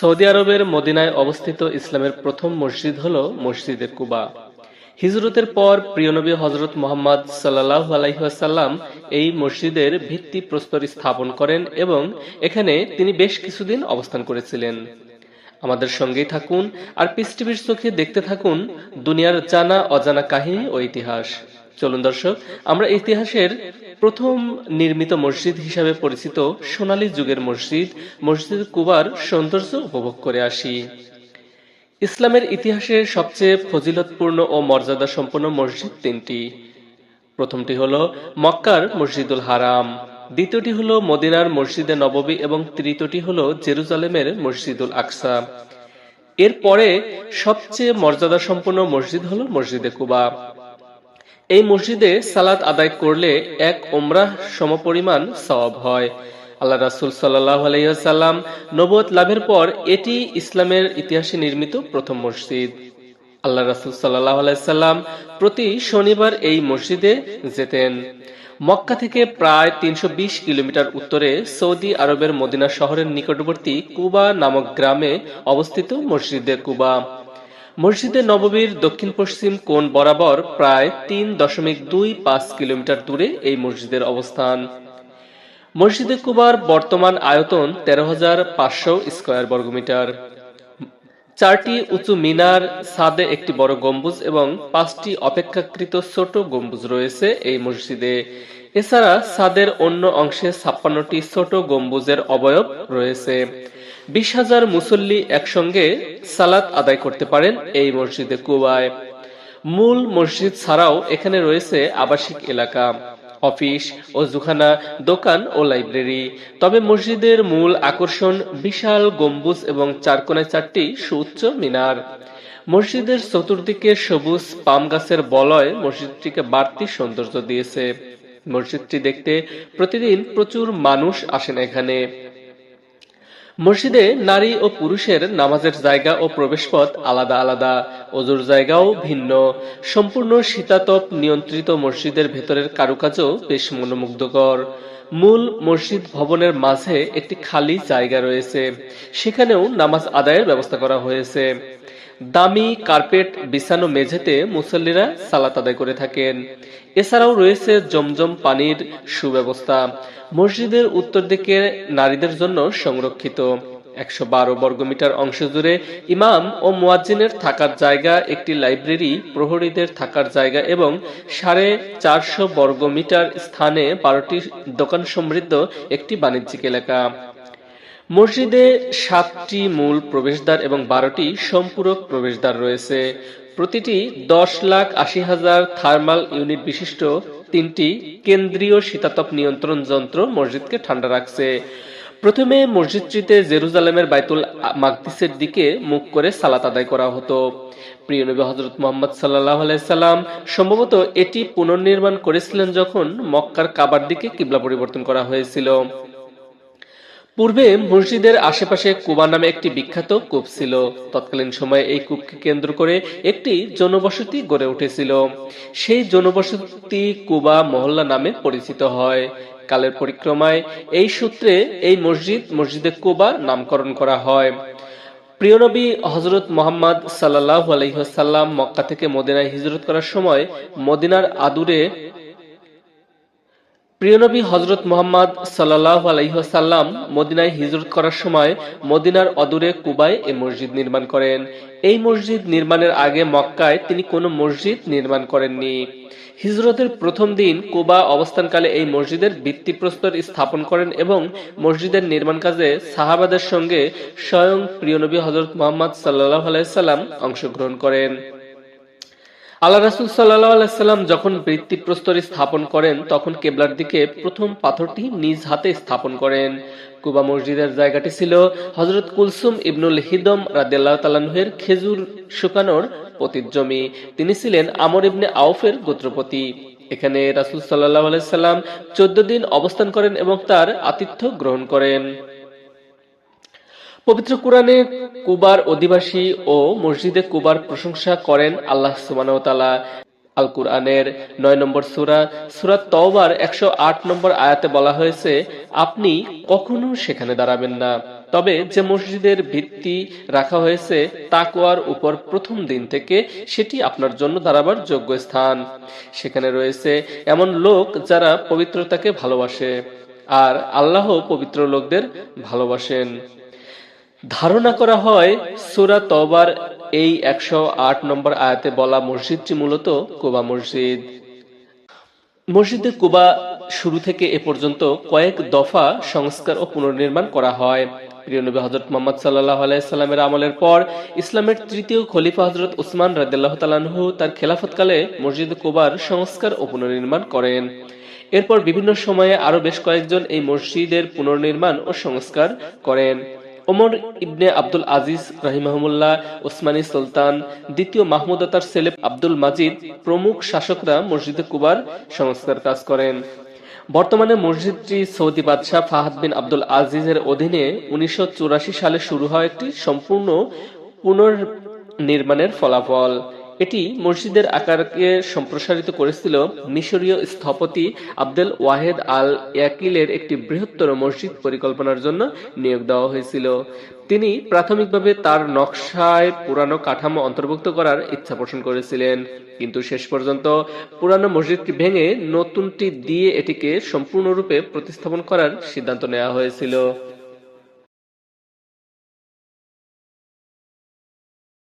Saudi আরবের মদিনায় অবস্থিত ইসলামের প্রথম মসজিদ হল মসজিদে কুবা। হিজরতের পর প্রিয়নবী হজরত মোহাম্মদ সাল্লাহ আলাইসাল্লাম এই মসজিদের ভিত্তি প্রস্তর স্থাপন করেন এবং এখানে তিনি বেশ কিছুদিন অবস্থান করেছিলেন। আমাদের সঙ্গেই থাকুন আর টিভির চোখে দেখতে থাকুন দুনিয়ার জানা অজানা কাহিনী ও ইতিহাস। চলুন দর্শক, আমরা ইতিহাসের প্রথম নির্মিত মসজিদ হিসাবে পরিচিত সোনালী যুগের মসজিদ মসজিদ কুবার সৌন্দর্য উপভোগ করে আসি। ইসলামের ইতিহাসে সবচেয়ে ফজিলতপূর্ণ ও মর্যাদা সম্পন্ন মসজিদ তিনটি। প্রথমটি হলো মক্কার মসজিদুল হারাম, দ্বিতীয়টি হলো মদিনার মসজিদে নববী এবং তৃতীয়টি হলো জেরুজালেমের মসজিদুল আকসা। এরপরে সবচেয়ে মর্যাদা সম্পন্ন মসজিদ হলো মসজিদে কুবা। এই মসজিদে সালাত আদায় করলে এক ওমরাহ সমপরিমাণ সওয়াব হয়। আল্লাহ রাসুল সাল্লাহ আলাইসাল্লাম নবত লাভের পর এটি ইসলামের ইতিহাসে নির্মিত প্রথম মসজিদ। আল্লাহ রাসুল সাল্লাহ আলাইসাল্লাম প্রতি শনিবার এই মসজিদে যেতেন। মক্কা থেকে প্রায় তিনশো বিশ কিলোমিটার উত্তরে সৌদি আরবের মদিনা শহরের নিকটবর্তী কুবা নামক গ্রামে অবস্থিত মসজিদে কুবা। মসজিদে নববীর দক্ষিণ পশ্চিম কোণ বরাবর প্রায় তিন দশমিক দুই পাঁচ কিলোমিটার দূরে এই মসজিদের অবস্থান। মসজিদে কুবার বর্তমান আয়তন তেরো হাজার পাঁচশো স্কোয়ার বর্গমিটার। চারটি উঁচু মিনার সাদে একটি বড় গম্বুজ এবং পাঁচটি অপেক্ষাকৃত ছোট গম্বুজ রয়েছে এই মসজিদে। এছাড়া সাদের অন্য অংশে ছাপ্পান্নটি ছোট গম্বুজের অবয়ব রয়েছে। বিশ হাজার মুসল্লি একসঙ্গে সালাত আদায় করতে পারেন এই মসজিদে কুবায়। মূল মসজিদ ছাড়াও এখানে রয়েছে আবাসিক এলাকা, অফিস ও জুখানা দোকান ও লাইব্রেরি। তবে মসজিদের মূল আকর্ষণ বিশাল গম্বুজ এবং চারকোনায় চারটি সুউচ্চ মিনার। মসজিদের চতুর্দিকে সবুজ পাম গাছের বলয় মসজিদটিকে বাড়তি সৌন্দর্য দিয়েছে। মসজিদটি দেখতে প্রতিদিন প্রচুর মানুষ আসেন এখানে। মসজিদে নারী ও পুরুষের নামাজের জায়গা ও প্রবেশপথ আলাদা আলাদা অজুর জায়গাও ভিন্ন। সম্পূর্ণ শীতাতপ নিয়ন্ত্রিত মসজিদের ভেতরের কারুকাজও বেশ মনোমুগ্ধকর। মূল মসজিদ ভবনের মাঝে একটি খালি জায়গা রয়েছে। সেখানেও নামাজ আদায়ের ব্যবস্থা করা হয়েছে। দামি কার্পেট বিছানো মেঝেতে মুসল্লিরা সালাত আদায় করে থাকেন। এছাড়াও রয়েছে জমজম পানির সুব্যবস্থা। মসজিদের উত্তর দিকে নারীদের জন্য সংরক্ষিত। একশো বারো বর্গমিটার অংশ জুড়ে ইমাম ও মুয়াজ্জিনের থাকার জায়গা, একটি লাইব্রেরি, প্রহরীদের থাকার জায়গা এবং সাড়ে চারশো বর্গমিটার স্থানে বারোটি দোকান সমৃদ্ধ একটি বাণিজ্যিক এলাকা। মসজিদে সাতটি মূল প্রবেশদ্বার এবং বারোটি সম্পূরক প্রবেশদ্বার রয়েছে। প্রতিটি দশ লাখ আশি হাজার থার্মাল ইউনিট বিশিষ্ট তিনটি কেন্দ্রীয় শীতাতপ নিয়ন্ত্রণ যন্ত্র মসজিদকে ঠান্ডা রাখছে। প্রথমে মসজিদটিতে জেরুজালেমের বাইতুল মাকদিসের দিকে মুখ করে সালাত আদায় করা হতো। প্রিয় নবী হজরত মোহাম্মদ সাল্লাহ আলাইসাল্লাম সম্ভবত এটি পুনর্নির্মাণ করেছিলেন যখন মক্কার কাবার দিকে কিবলা পরিবর্তন করা হয়েছিল। পূর্বে মসজিদের আশেপাশে কুবা নামে একটি বিখ্যাত কূপ ছিল। তৎকালীন সময়ে এই কূপকে কেন্দ্র করে একটি জনবসতি গড়ে উঠেছিল। সেই জনবসতি কুবা মহল্লা নামে পরিচিত হয়। কালের পরিক্রমায় এই সূত্রে এই মসজিদ, মসজিদে কুবা নামকরণ করা হয়। প্রিয়নবী হজরত মোহাম্মদ সাল্লাহ আলহিহাসাল্লাম মক্কা থেকে মদিনায় হিজরত করার সময় মদিনার আদুরে প্রিয়নবী হজরত মোহাম্মদ সাল্লাহ আলহিহাসাল্লাম মদিনায় হিজরত করার সময় মদিনার অদূরে কুবায় এ মসজিদ নির্মাণ করেন। এই মসজিদ নির্মাণের আগে মক্কায় তিনি কোনো মসজিদ নির্মাণ করেননি। হিজরতের প্রথম দিন কুবা অবস্থানকালে এই মসজিদের ভিত্তিপ্রস্তর স্থাপন করেন এবং মসজিদের নির্মাণ কাজে সাহাবাদের সঙ্গে স্বয়ং প্রিয়নবী হজরত মোহাম্মদ সাল্লাহ আলাইসাল্লাম অংশগ্রহণ করেন। আল্লাহ রাসুল আলাইসাল্লাম যখন বৃত্তিপ্রস্তর স্থাপন করেন, তখন কেবলার দিকে প্রথম পাথরটি নিজ হাতে স্থাপন করেন। কুবা মসজিদের জায়গাটি ছিল হজরত কুলসুম ইবনুল হিদম তালাহের খেজুর শুকানোর পতির জমি। তিনি ছিলেন আমর ইবনে আউফের গোত্রপতি। এখানে রাসুল সাল্লাহ আলাইসাল্লাম চোদ্দ দিন অবস্থান করেন এবং তার আতিথ্য গ্রহণ করেন। পবিত্র কোরআনে কুবার অধিবাসী ও মসজিদে কুবার প্রশংসা করেন আল্লাহ সুবান আল কুরআনের নয় নম্বর সুরা সুরা তওবার একশো আট নম্বর আয়াতে বলা হয়েছে, আপনি কখনো সেখানে দাঁড়াবেন না। তবে যে মসজিদের ভিত্তি রাখা হয়েছে, তাকওয়ার উপর প্রথম দিন থেকে সেটি আপনার জন্য দাঁড়াবার যোগ্য স্থান। সেখানে রয়েছে এমন লোক যারা পবিত্রতাকে ভালোবাসে, আর আল্লাহ পবিত্র লোকদের ভালোবাসেন। ধারণা করা হয় সুরা তবার এই একশো আট নম্বর আয়াতে বলা মসজিদটি মূলত কুবা মসজিদ। মসজিদে কুবা শুরু থেকে এ পর্যন্ত কয়েক দফা সংস্কার ও পুনর্নির্মাণ করা হয়। প্রিয় নবী হজরত মোহাম্মদ সাল্লাহ আলাইসাল্লামের আমলের পর ইসলামের তৃতীয় খলিফা হজরত উসমান রাদিল্লাহ তালানহু তার খেলাফতকালে মসজিদ কুবার সংস্কার ও পুনর্নির্মাণ করেন। এরপর বিভিন্ন সময়ে আরও বেশ কয়েকজন এই মসজিদের পুনর্নির্মাণ ও সংস্কার করেন। ওমর ইবনে আব্দুল আজিজ রাহিমাহমুল্লাহ ওসমানী সুলতান, দ্বিতীয় মাহমুদ তার সেলেব আব্দুল মাজিদ, প্রমুখ শাসকরা মসজিদে কুবার সংস্কার কাজ করেন। বর্তমানে মসজিদটি সৌদি বাদশাহ ফাহাদ বিন আব্দুল আজিজের অধীনে উনিশশো চুরাশি সালে শুরু হয় একটি সম্পূর্ণ পুনর্নির্মাণের ফলাফল। এটি মসজিদের আকারকে সম্প্রসারিত করেছিল মিশরীয় স্থপতি আব্দুল ওয়াহেদ আল ইয়াকিলের একটি বৃহত্তর মসজিদ পরিকল্পনার জন্য নিয়োগ দেওয়া হয়েছিল। তিনি প্রাথমিকভাবে তার নকশায় পুরানো কাঠামো অন্তর্ভুক্ত করার ইচ্ছা পোষণ করেছিলেন। কিন্তু শেষ পর্যন্ত পুরানো মসজিদটি ভেঙে নতুনটি দিয়ে এটিকে সম্পূর্ণরূপে প্রতিস্থাপন করার সিদ্ধান্ত নেওয়া হয়েছিল।